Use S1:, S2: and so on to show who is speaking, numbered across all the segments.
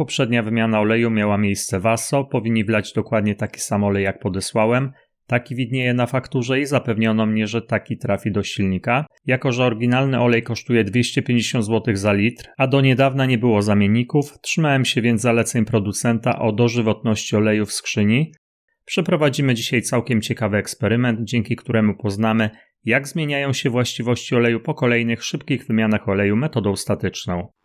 S1: poprzednia wymiana oleju miała miejsce w ASO, powinni wlać dokładnie taki sam olej jak podesłałem. Taki widnieje na fakturze i zapewniono mnie, że taki trafi do silnika. Jako, że oryginalny olej kosztuje 250 zł za litr, a do niedawna nie było zamienników, trzymałem się więc zaleceń producenta o dożywotności oleju w skrzyni. Przeprowadzimy dzisiaj całkiem ciekawy eksperyment, dzięki któremu poznamy, jak zmieniają się właściwości oleju po kolejnych szybkich wymianach oleju metodą statyczną.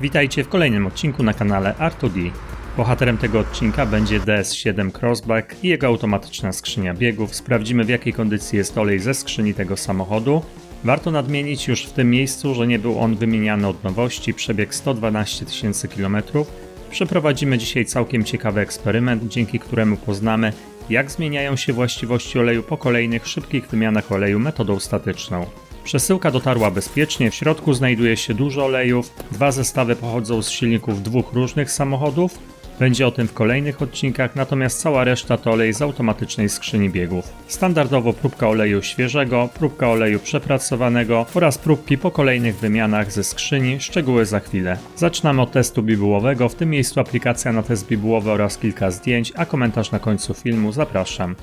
S1: Witajcie w kolejnym odcinku na kanale R2D. Bohaterem tego odcinka będzie DS7 Crossback i jego automatyczna skrzynia biegów. Sprawdzimy w jakiej kondycji jest olej ze skrzyni tego samochodu. Warto nadmienić już w tym miejscu, że nie był on wymieniany od nowości, przebieg 112 tysięcy km. Przeprowadzimy dzisiaj całkiem ciekawy eksperyment, dzięki któremu poznamy, jak zmieniają się właściwości oleju po kolejnych szybkich wymianach oleju metodą statyczną. Przesyłka dotarła bezpiecznie, w środku znajduje się dużo olejów, dwa zestawy pochodzą z silników dwóch różnych samochodów. Będzie o tym w kolejnych odcinkach, natomiast cała reszta to olej z automatycznej skrzyni biegów. Standardowo próbka oleju świeżego, próbka oleju przepracowanego oraz próbki po kolejnych wymianach ze skrzyni, szczegóły za chwilę. Zaczynamy od testu bibułowego, w tym miejscu aplikacja na test bibułowy oraz kilka zdjęć, a komentarz na końcu filmu zapraszam.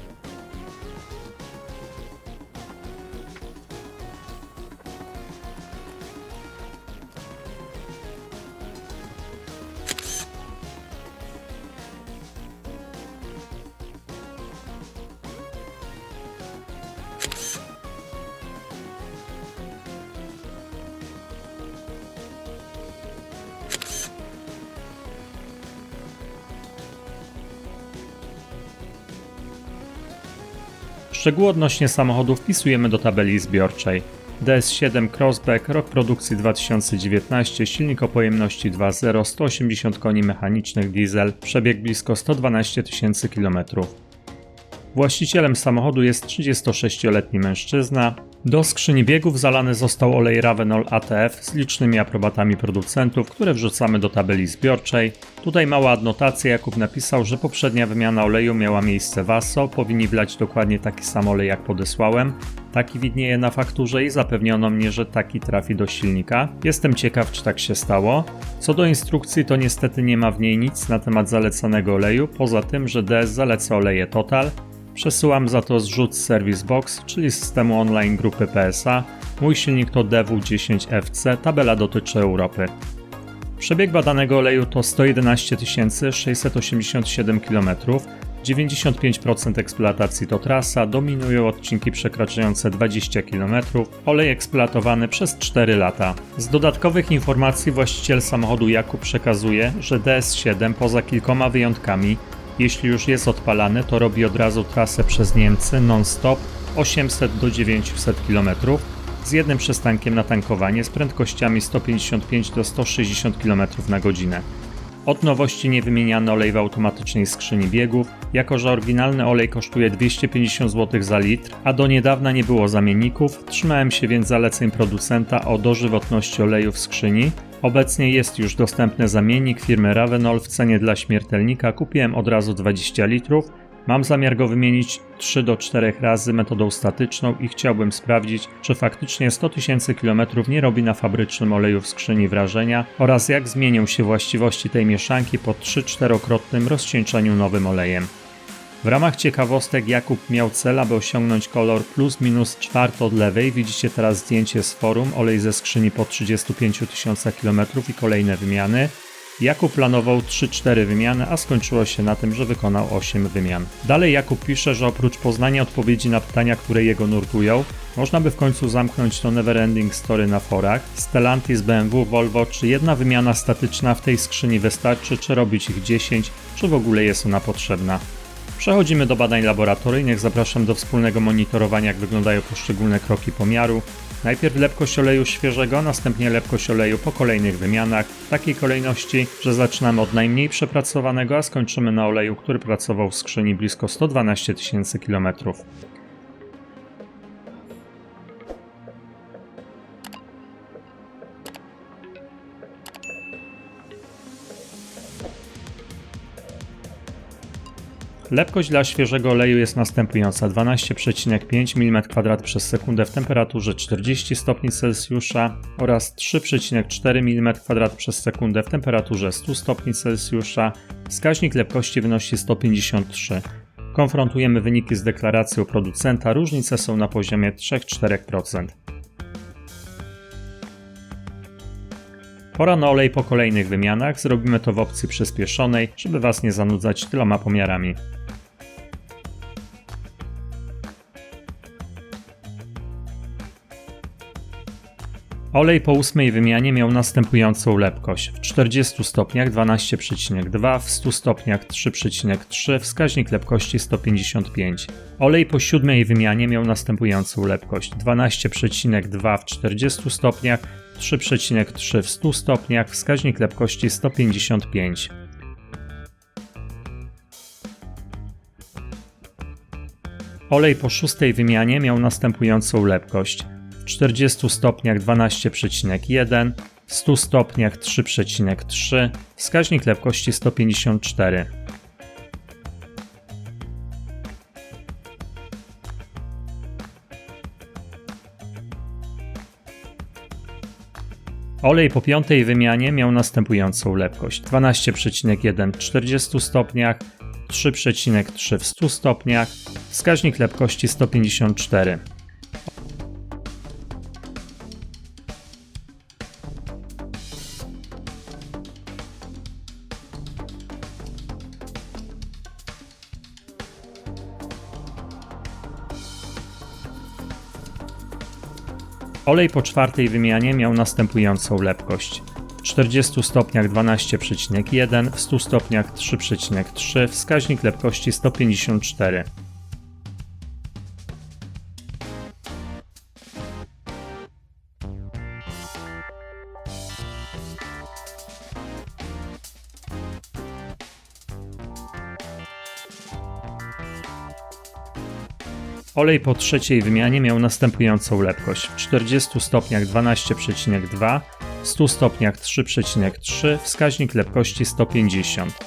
S1: Szczegóły odnośnie samochodu wpisujemy do tabeli zbiorczej. DS7 Crossback, rok produkcji 2019, silnik o pojemności 2.0, 180 koni mechanicznych diesel, przebieg blisko 112 tysięcy km. Właścicielem samochodu jest 36-letni mężczyzna. Do skrzyni biegów zalany został olej Ravenol ATF z licznymi aprobatami producentów, które wrzucamy do tabeli zbiorczej. Tutaj mała adnotacja, Jakub napisał, że poprzednia wymiana oleju miała miejsce w ASO, powinni wlać dokładnie taki sam olej jak podesłałem. Taki widnieje na fakturze i zapewniono mnie, że taki trafi do silnika. Jestem ciekaw, czy tak się stało. Co do instrukcji, to niestety nie ma w niej nic na temat zalecanego oleju, poza tym, że DS zaleca oleje Total, Przesyłam za to zrzut Service Box, czyli systemu online grupy PSA. Mój silnik to DW10FC, tabela dotyczy Europy. Przebieg badanego oleju to 111 687 km, 95% eksploatacji to trasa, dominują odcinki przekraczające 20 km, olej eksploatowany przez 4 lata. Z dodatkowych informacji właściciel samochodu Jakub przekazuje, że DS7 poza kilkoma wyjątkami jeśli już jest odpalany, to robi od razu trasę przez Niemcy non-stop 800 do 900 km z jednym przystankiem na tankowanie z prędkościami 155 do 160 km na godzinę. Od nowości nie wymieniano olej w automatycznej skrzyni biegów, jako że oryginalny olej kosztuje 250 zł za litr, a do niedawna nie było zamienników, trzymałem się więc zaleceń producenta o dożywotności oleju w skrzyni, Obecnie jest już dostępny zamiennik firmy Ravenol w cenie dla śmiertelnika. Kupiłem od razu 20 litrów. Mam zamiar go wymienić 3 do 4 razy metodą statyczną i chciałbym sprawdzić, czy faktycznie 100 tysięcy kilometrów nie robi na fabrycznym oleju w skrzyni wrażenia oraz jak zmienią się właściwości tej mieszanki po 3-4-krotnym rozcieńczeniu nowym olejem. W ramach ciekawostek Jakub miał cel, aby osiągnąć kolor plus minus czwart od lewej. Widzicie teraz zdjęcie z forum, olej ze skrzyni po 35 tysiącach km i kolejne wymiany. Jakub planował 3-4 wymiany, a skończyło się na tym, że wykonał 8 wymian. Dalej Jakub pisze, że oprócz poznania odpowiedzi na pytania, które jego nurtują, można by w końcu zamknąć to neverending story na forach. Stellantis, BMW, Volvo, czy jedna wymiana statyczna w tej skrzyni wystarczy, czy robić ich 10, czy w ogóle jest ona potrzebna. Przechodzimy do badań laboratoryjnych. Zapraszam do wspólnego monitorowania, jak wyglądają poszczególne kroki pomiaru. Najpierw lepkość oleju świeżego, następnie lepkość oleju po kolejnych wymianach, w takiej kolejności, że zaczynamy od najmniej przepracowanego, a skończymy na oleju, który pracował w skrzyni blisko 112 tysięcy km. Lepkość dla świeżego oleju jest następująca: 12,5 mm2 przez sekundę w temperaturze 40 stopni Celsjusza oraz 3,4 mm2 przez sekundę w temperaturze 100 stopni Celsjusza. Wskaźnik lepkości wynosi 153. Konfrontujemy wyniki z deklaracją producenta, różnice są na poziomie 3-4%. Pora na olej po kolejnych wymianach, zrobimy to w opcji przyspieszonej, żeby Was nie zanudzać tyloma pomiarami. Olej po ósmej wymianie miał następującą lepkość. W 40 stopniach 12,2, w 100 stopniach 3,3, wskaźnik lepkości 155. Olej po siódmej wymianie miał następującą lepkość. 12,2 w 40 stopniach, 3,3 w 100 stopniach, wskaźnik lepkości 155. Olej po szóstej wymianie miał następującą lepkość. W 40 stopniach 12,1, w 100 stopniach 3,3, wskaźnik lepkości 154. Olej po piątej wymianie miał następującą lepkość: 12,1 w 40 stopniach, 3,3 w 100 stopniach, wskaźnik lepkości 154. Olej po czwartej wymianie miał następującą lepkość. W 40 stopniach 12,1, w 100 stopniach 3,3, wskaźnik lepkości 154. Olej po trzeciej wymianie miał następującą lepkość. W 40 stopniach 12,2, w 100 stopniach 3,3, wskaźnik lepkości 150.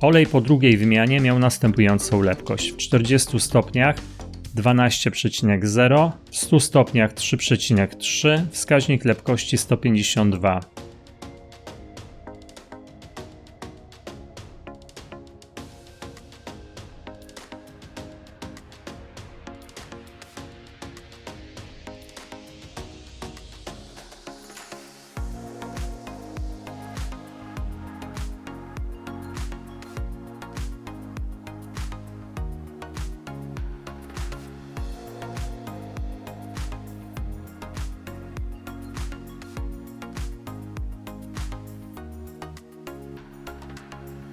S1: Olej po drugiej wymianie miał następującą lepkość. W 40 stopniach 12,0, w 100 stopniach 3,3, wskaźnik lepkości 152.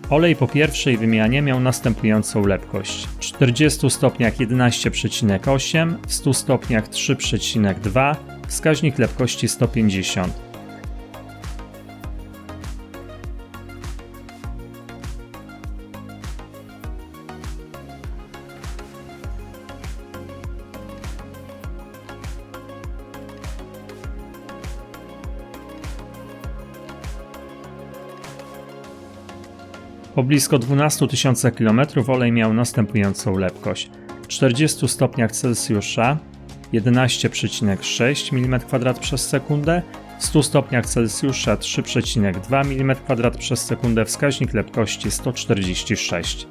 S1: Olej po pierwszej wymianie miał następującą lepkość. W 40 stopniach 11,8, w 100 stopniach 3,2, wskaźnik lepkości 150. Po blisko 12 tysiącach km olej miał następującą lepkość. W 40 stopniach Celsjusza 11,6 mm2 przez sekundę, w 100 stopniach Celsjusza 3,2 mm2 przez sekundę, wskaźnik lepkości 146.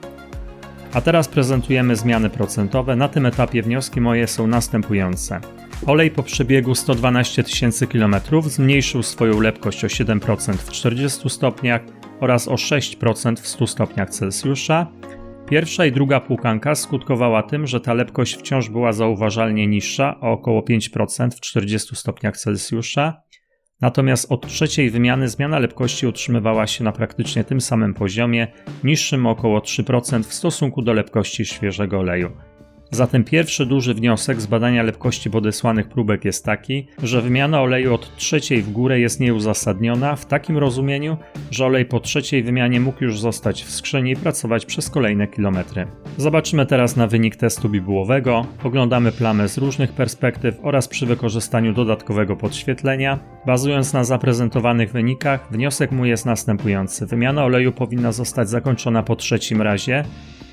S1: A teraz prezentujemy zmiany procentowe. Na tym etapie wnioski moje są następujące. Olej po przebiegu 112 tysięcy km zmniejszył swoją lepkość o 7% w 40 stopniach, oraz o 6% w 100 stopniach Celsjusza. Pierwsza i druga płukanka skutkowała tym, że ta lepkość wciąż była zauważalnie niższa, o około 5% w 40 stopniach Celsjusza. Natomiast od trzeciej wymiany zmiana lepkości utrzymywała się na praktycznie tym samym poziomie, niższym około 3% w stosunku do lepkości świeżego oleju. Zatem pierwszy duży wniosek z badania lepkości podesłanych próbek jest taki, że wymiana oleju od trzeciej w górę jest nieuzasadniona w takim rozumieniu, że olej po trzeciej wymianie mógł już zostać w skrzyni i pracować przez kolejne kilometry. Zobaczymy teraz na wynik testu bibułowego, oglądamy plamę z różnych perspektyw oraz przy wykorzystaniu dodatkowego podświetlenia. Bazując na zaprezentowanych wynikach, wniosek mój jest następujący. Wymiana oleju powinna zostać zakończona po trzecim razie,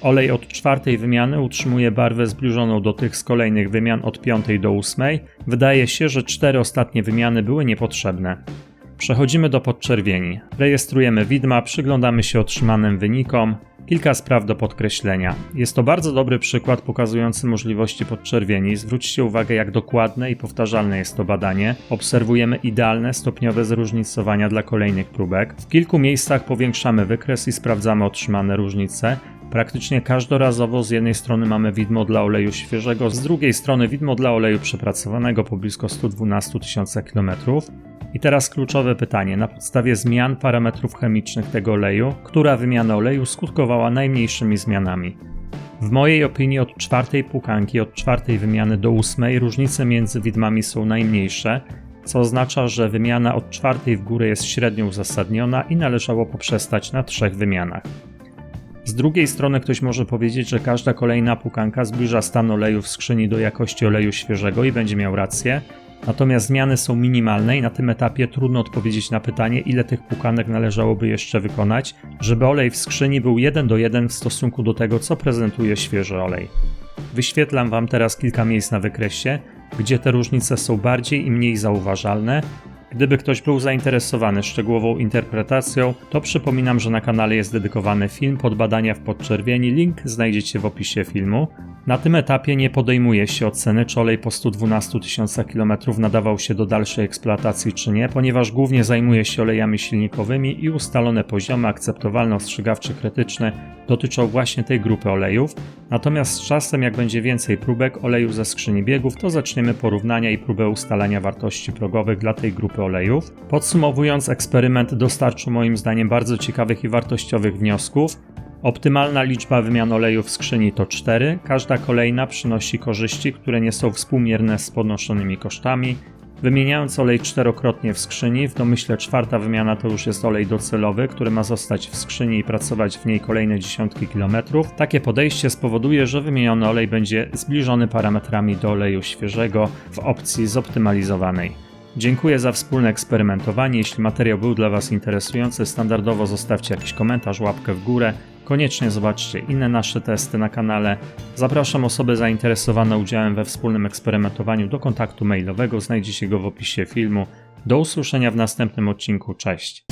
S1: Olej od czwartej wymiany utrzymuje barwę zbliżoną do tych z kolejnych wymian od piątej do ósmej. Wydaje się, że cztery ostatnie wymiany były niepotrzebne. Przechodzimy do podczerwieni. Rejestrujemy widma, przyglądamy się otrzymanym wynikom. Kilka spraw do podkreślenia. Jest to bardzo dobry przykład pokazujący możliwości podczerwieni. Zwróćcie uwagę, jak dokładne i powtarzalne jest to badanie. Obserwujemy idealne stopniowe zróżnicowania dla kolejnych próbek. W kilku miejscach powiększamy wykres i sprawdzamy otrzymane różnice. Praktycznie każdorazowo z jednej strony mamy widmo dla oleju świeżego, z drugiej strony widmo dla oleju przepracowanego po blisko 112 tysiąca km. I teraz kluczowe pytanie: na podstawie zmian parametrów chemicznych tego oleju, która wymiana oleju skutkowała najmniejszymi zmianami? W mojej opinii od czwartej pukanki, od czwartej wymiany do ósmej różnice między widmami są najmniejsze, co oznacza, że wymiana od czwartej w górę jest średnio uzasadniona i należało poprzestać na trzech wymianach. Z drugiej strony ktoś może powiedzieć, że każda kolejna pukanka zbliża stan oleju w skrzyni do jakości oleju świeżego i będzie miał rację, natomiast zmiany są minimalne i na tym etapie trudno odpowiedzieć na pytanie, ile tych pukanek należałoby jeszcze wykonać, żeby olej w skrzyni był 1 do 1 w stosunku do tego, co prezentuje świeży olej. Wyświetlam Wam teraz kilka miejsc na wykresie, gdzie te różnice są bardziej i mniej zauważalne, Gdyby ktoś był zainteresowany szczegółową interpretacją, to przypominam, że na kanale jest dedykowany film pod badania w podczerwieni. Link znajdziecie w opisie filmu. Na tym etapie nie podejmuje się oceny, czy olej po 112 tysiącach km nadawał się do dalszej eksploatacji czy nie, ponieważ głównie zajmuje się olejami silnikowymi i ustalone poziomy akceptowalne ostrzegawcze krytyczne dotyczą właśnie tej grupy olejów. Natomiast z czasem, jak będzie więcej próbek oleju ze skrzyni biegów, to zaczniemy porównania i próbę ustalania wartości progowych dla tej grupy olejów. Podsumowując, eksperyment dostarczył moim zdaniem bardzo ciekawych i wartościowych wniosków. Optymalna liczba wymian oleju w skrzyni to 4. Każda kolejna przynosi korzyści, które nie są współmierne z podnoszonymi kosztami. Wymieniając olej czterokrotnie w skrzyni, w domyśle czwarta wymiana to już jest olej docelowy, który ma zostać w skrzyni i pracować w niej kolejne dziesiątki kilometrów. Takie podejście spowoduje, że wymieniony olej będzie zbliżony parametrami do oleju świeżego w opcji zoptymalizowanej. Dziękuję za wspólne eksperymentowanie. Jeśli materiał był dla Was interesujący, standardowo zostawcie jakiś komentarz, łapkę w górę. Koniecznie zobaczcie inne nasze testy na kanale. Zapraszam osoby zainteresowane udziałem we wspólnym eksperymentowaniu do kontaktu mailowego. Znajdziecie go w opisie filmu. Do usłyszenia w następnym odcinku. Cześć.